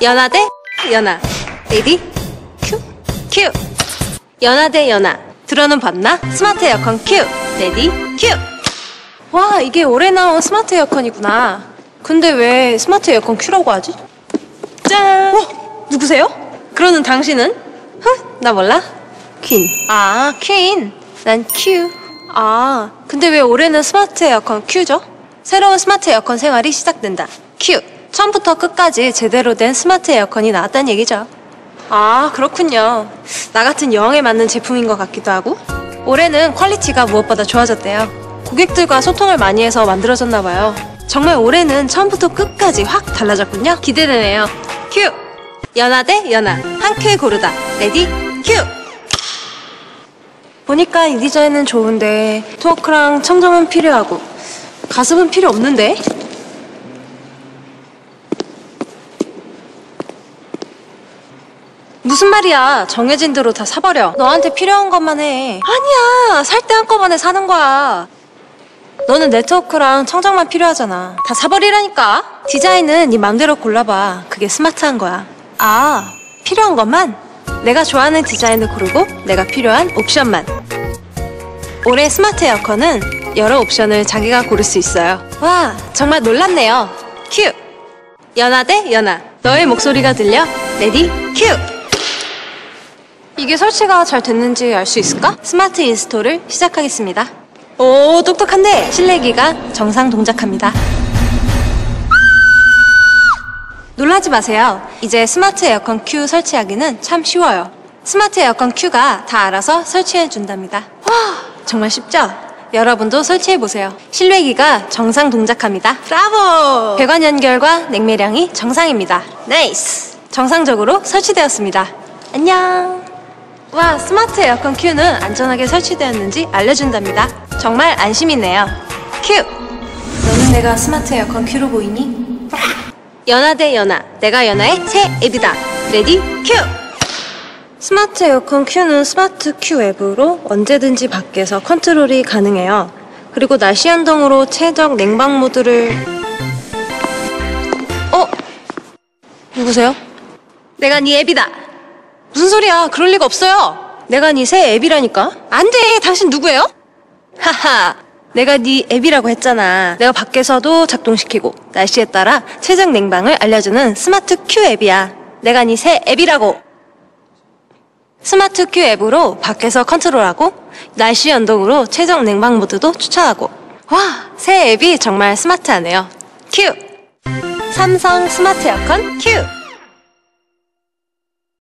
연하 대 연하. 레디, 큐, 큐. 연하 대 연하. 들어는 봤나? 스마트 에어컨 큐. 레디, 큐. 와, 이게 올해 나온 스마트 에어컨이구나. 근데 왜 스마트 에어컨 큐라고 하지? 짠! 어, 누구세요? 그러는 당신은? 흥, 나 몰라? 퀸. 아, 퀸. 난 큐. 아, 근데 왜 올해는 스마트 에어컨 큐죠? 새로운 스마트 에어컨 생활이 시작된다. 큐. 처음부터 끝까지 제대로 된 스마트 에어컨이 나왔다는 얘기죠. 아, 그렇군요. 나 같은 여왕에 맞는 제품인 것 같기도 하고. 올해는 퀄리티가 무엇보다 좋아졌대요. 고객들과 소통을 많이 해서 만들어졌나 봐요. 정말 올해는 처음부터 끝까지 확 달라졌군요. 기대되네요. 큐! 연하 대 연하. 한 큐에 고르다. 레디, 큐! 보니까 이 디자인은 좋은데 토크랑 청정은 필요하고 가습은 필요 없는데? 무슨 말이야? 정해진 대로 다 사버려. 너한테 필요한 것만 해. 아니야. 살 때 한꺼번에 사는 거야. 너는 네트워크랑 청정만 필요하잖아. 다 사버리라니까. 디자인은 네 맘대로 골라봐. 그게 스마트한 거야. 아, 필요한 것만? 내가 좋아하는 디자인을 고르고 내가 필요한 옵션만. 올해 스마트 에어컨은 여러 옵션을 자기가 고를 수 있어요. 와, 정말 놀랍네요. 큐! 연하 대 연하. 너의 목소리가 들려? 레디, 큐! 이게 설치가 잘 됐는지 알 수 있을까? 스마트 인스톨을 시작하겠습니다. 오, 똑똑한데 실내기가 정상 동작합니다. 놀라지 마세요. 이제 스마트 에어컨 큐 설치하기는 참 쉬워요. 스마트 에어컨 큐가 다 알아서 설치해 준답니다. 와, 정말 쉽죠? 여러분도 설치해 보세요. 실외기가 정상 동작합니다. 브라보! 배관 연결과 냉매량이 정상입니다. 나이스! 정상적으로 설치되었습니다. 안녕! 와, 스마트 에어컨 큐는 안전하게 설치되었는지 알려준답니다. 정말 안심이네요. 큐! 너는 내가 스마트 에어컨 큐로 보이니? 연하 대 연하. 내가 연하의 새 앱이다. 레디, 큐! 스마트 에어컨 큐는 스마트 큐 앱으로 언제든지 밖에서 컨트롤이 가능해요. 그리고 날씨 한동으로 최적 냉방 모드를 어? 누구세요? 내가 네 앱이다. 무슨 소리야? 그럴 리가 없어요. 내가 네 새 앱이라니까. 안 돼. 당신 누구예요? 하하. 내가 네 앱이라고 했잖아. 내가 밖에서도 작동시키고 날씨에 따라 최적 냉방을 알려주는 스마트 큐 앱이야. 내가 네 새 앱이라고. 스마트 큐 앱으로 밖에서 컨트롤하고 날씨 연동으로 최적 냉방 모드도 추천하고. 와, 새 앱이 정말 스마트하네요. 큐. 삼성 스마트 에어컨 큐.